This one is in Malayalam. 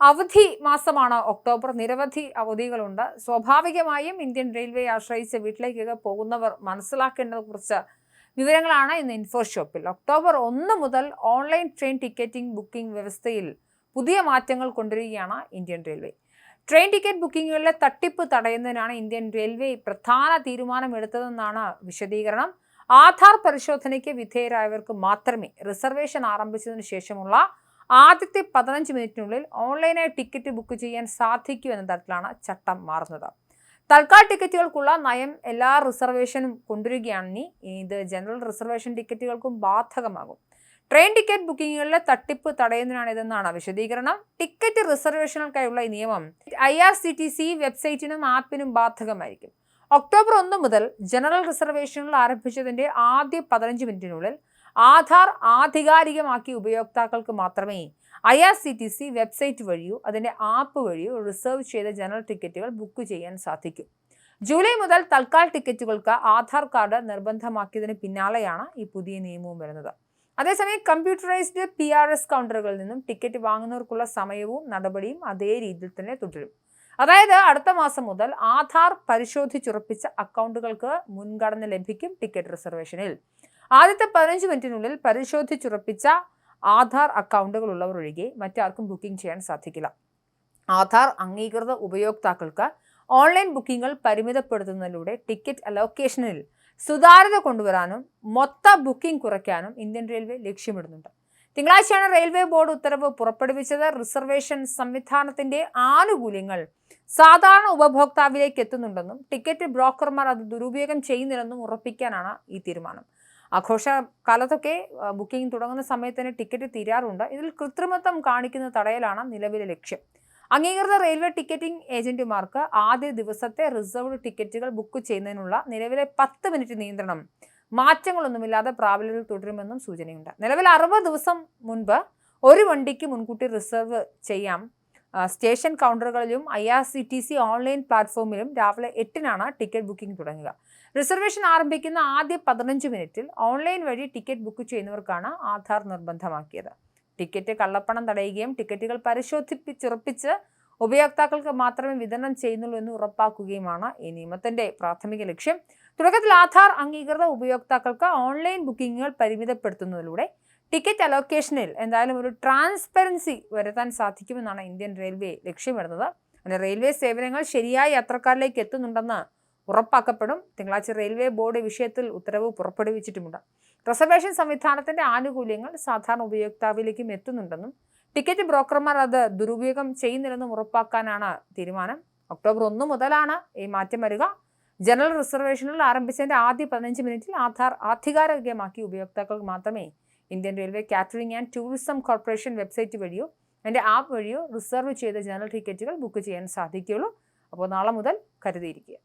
അവധി മാസമാണ് ഒക്ടോബർ. നിരവധി അവധികളുണ്ട്. സ്വാഭാവികമായും ഇന്ത്യൻ റെയിൽവേ ആശ്രയിച്ച് വീട്ടിലേക്കൊക്കെ പോകുന്നവർ മനസ്സിലാക്കേണ്ടത് കുറിച്ച് വിവരങ്ങളാണ് ഇന്ന് ഇൻഫോ ഷോപ്പിൽ ഒക്ടോബർ ഒന്ന് മുതൽ ഓൺലൈൻ ട്രെയിൻ ടിക്കറ്റിംഗ് ബുക്കിംഗ് വ്യവസ്ഥയിൽ പുതിയ മാറ്റങ്ങൾ കൊണ്ടുവരികയാണ് ഇന്ത്യൻ റെയിൽവേ. ട്രെയിൻ ടിക്കറ്റ് ബുക്കിങ്ങുകളിലെ തട്ടിപ്പ് തടയുന്നതിനാണ് ഇന്ത്യൻ റെയിൽവേ പ്രധാന തീരുമാനമെടുത്തതെന്നാണ് വിശദീകരണം. ആധാർ പരിശോധനയ്ക്ക് വിധേയരായവർക്ക് മാത്രമേ റിസർവേഷൻ ആരംഭിച്ചതിനു ശേഷമുള്ള ആദ്യത്തെ പതിനഞ്ച് മിനിറ്റിനുള്ളിൽ ഓൺലൈനായി ടിക്കറ്റ് ബുക്ക് ചെയ്യാൻ സാധിക്കൂ എന്ന തരത്തിലാണ് ചട്ടം മാറുന്നത്. തൽക്കാൽ ടിക്കറ്റുകൾക്കുള്ള നയം എല്ലാ റിസർവേഷനും കൊണ്ടുവരികയാണ്. ഇനി ഇത് ജനറൽ റിസർവേഷൻ ടിക്കറ്റുകൾക്കും ബാധകമാകും. ട്രെയിൻ ടിക്കറ്റ് ബുക്കിങ്ങുകളിലെ തട്ടിപ്പ് തടയുന്നതിനാണ് ഇതെന്നാണ് വിശദീകരണം. ടിക്കറ്റ് റിസർവേഷനുകൾക്കായുള്ള ഈ നിയമം I R C T C വെബ്സൈറ്റിനും ആപ്പിനും ബാധകമായിരിക്കും. ഒക്ടോബർ ഒന്ന് മുതൽ ജനറൽ റിസർവേഷനുകൾ ആരംഭിച്ചതിന്റെ ആദ്യ പതിനഞ്ച് മിനിറ്റിനുള്ളിൽ ആധാർ ആധികാരികമാക്കിയ ഉപയോക്താക്കൾക്ക് മാത്രമേ I R C T C website വഴിയോ അതിന്റെ ആപ്പ് വഴിയോ റിസർവ് ചെയ്ത ജനറൽ ടിക്കറ്റുകൾ ബുക്ക് ചെയ്യാൻ സാധിക്കും. ജൂലൈ മുതൽ തൽക്കാൽ ടിക്കറ്റുകൾക്ക് ആധാർ കാർഡ് നിർബന്ധമാക്കിയതിന് പിന്നാലെയാണ് ഈ പുതിയ നിയമവും വരുന്നത്. അതേസമയം കമ്പ്യൂട്ടറൈസ്ഡ് പി ആർ എസ് കൗണ്ടറുകളിൽ നിന്നും ടിക്കറ്റ് വാങ്ങുന്നവർക്കുള്ള സമയവും നടപടിയും അതേ രീതിയിൽ തന്നെ തുടരും. അതായത് അടുത്ത മാസം മുതൽ ആധാർ പരിശോധിച്ചുറപ്പിച്ച അക്കൗണ്ടുകൾക്ക് മുൻഗണന ലഭിക്കും ടിക്കറ്റ് റിസർവേഷനിൽ. ആദ്യത്തെ പതിനഞ്ച് മിനിറ്റിനുള്ളിൽ പരിശോധിച്ചുറപ്പിച്ച ആധാർ അക്കൗണ്ടുകൾ ഉള്ളവർ ഒഴികെ മറ്റാർക്കും ബുക്കിംഗ് ചെയ്യാൻ സാധിക്കില്ല. ആധാർ അംഗീകൃത ഉപയോക്താക്കൾക്ക് ഓൺലൈൻ ബുക്കിംഗുകൾ പരിമിതപ്പെടുത്തുന്നതിലൂടെ ടിക്കറ്റ് അലോക്കേഷനിൽ സുതാര്യത കൊണ്ടുവരാനും മൊത്ത ബുക്കിംഗ് കുറയ്ക്കാനും ഇന്ത്യൻ റെയിൽവേ ലക്ഷ്യമിടുന്നുണ്ട്. തിങ്കളാഴ്ചയാണ് റെയിൽവേ ബോർഡ് ഉത്തരവ് പുറപ്പെടുവിച്ചത്. റിസർവേഷൻ സംവിധാനത്തിന്റെ ആനുകൂല്യങ്ങൾ സാധാരണ ഉപഭോക്താവിലേക്ക് എത്തുന്നുണ്ടെന്നും ടിക്കറ്റ് ബ്രോക്കർമാർ അത് ദുരുപയോഗം ചെയ്യുന്നില്ലെന്നും ഉറപ്പിക്കാനാണ് ഈ തീരുമാനം. ആഘോഷ കാലത്തൊക്കെ ബുക്കിംഗ് തുടങ്ങുന്ന സമയത്ത് തന്നെ ടിക്കറ്റ് തീരാറുണ്ട്. ഇതിൽ കൃത്രിമത്വം കാണിക്കുന്ന തടയലാണ് നിലവിലെ ലക്ഷ്യം. അംഗീകൃത റെയിൽവേ ടിക്കറ്റിംഗ് ഏജന്റുമാർക്ക് ആദ്യ ദിവസത്തെ റിസർവ്ഡ് ടിക്കറ്റുകൾ ബുക്ക് ചെയ്യുന്നതിനുള്ള നിലവിലെ പത്ത് മിനിറ്റ് നിയന്ത്രണം. മാറ്റങ്ങളൊന്നുമില്ലാതെ പ്രാബല്യത്തിൽ തുടരുമെന്നും സൂചനയുണ്ട്. നിലവിൽ അറുപത് ദിവസം മുൻപ് ഒരു വണ്ടിക്ക് മുൻകൂട്ടി റിസർവ് ചെയ്യാം. Station കൗണ്ടറുകളിലും I R C T C online പ്ലാറ്റ്ഫോമിലും രാവിലെ എട്ടിനാണ് ടിക്കറ്റ് ബുക്കിംഗ് തുടങ്ങുക. റിസർവേഷൻ ആരംഭിക്കുന്ന ആദ്യ പതിനഞ്ച് മിനിറ്റിൽ ഓൺലൈൻ വഴി ടിക്കറ്റ് ബുക്ക് ചെയ്യുന്നവർക്കാണ് ആധാർ നിർബന്ധമാക്കിയത്. ടിക്കറ്റ് കള്ളപ്പണം തടയുകയും ടിക്കറ്റുകൾ പരിശോധിപ്പിച്ചുറപ്പിച്ച് ഉപയോക്താക്കൾക്ക് മാത്രമേ വിതരണം ചെയ്യുന്നുള്ളൂ എന്ന് ഉറപ്പാക്കുകയുമാണ് ഈ നിയമത്തിന്റെ പ്രാഥമിക ലക്ഷ്യം. തുടക്കത്തിൽ ആധാർ അംഗീകൃത ഉപയോക്താക്കൾക്ക് ഓൺലൈൻ ബുക്കിംഗുകൾ പരിമിതപ്പെടുത്തുന്നതിലൂടെ ടിക്കറ്റ് അലോക്കേഷനിൽ എന്തായാലും ഒരു ട്രാൻസ്പെറൻസി വരുത്താൻ സാധിക്കുമെന്നാണ് ഇന്ത്യൻ റെയിൽവേ ലക്ഷ്യമിടുന്നത്. അങ്ങനെ റെയിൽവേ സേവനങ്ങൾ ശരിയായ യാത്രക്കാരിലേക്ക് എത്തുന്നുണ്ടെന്ന് ഉറപ്പാക്കപ്പെടും. തിങ്കളാഴ്ച റെയിൽവേ ബോർഡ് വിഷയത്തിൽ ഉത്തരവ് പുറപ്പെടുവിച്ചിട്ടുമുണ്ട്. റിസർവേഷൻ സംവിധാനത്തിന്റെ ആനുകൂല്യങ്ങൾ സാധാരണ ഉപയോക്താവിലേക്കും എത്തുന്നുണ്ടെന്നും ടിക്കറ്റ് ബ്രോക്കർമാർ അത് ദുരുപയോഗം ചെയ്യുന്നില്ലെന്നും ഉറപ്പാക്കാനാണ് തീരുമാനം. ഒക്ടോബർ ഒന്ന് മുതലാണ് ഈ മാറ്റം വരിക. ജനറൽ റിസർവേഷനിൽ ആരംഭിച്ചതിന്റെ ആദ്യ പതിനഞ്ച് മിനിറ്റിൽ ആധാർ ആധികാരികമാക്കി ഉപയോക്താക്കൾക്ക് മാത്രമേ Indian Railway catering and tourism corporation website വഴിയോ അതിന്റെ ആപ്പ് വഴിയോ റിസർവ് ചെയ്ത ജനറൽ ടിക്കറ്റുകൾ ബുക്ക് ചെയ്യാൻ സാധിക്കുകയുള്ളൂ. അപ്പോൾ നാളെ മുതൽ കരുതിയിരിക്കുക.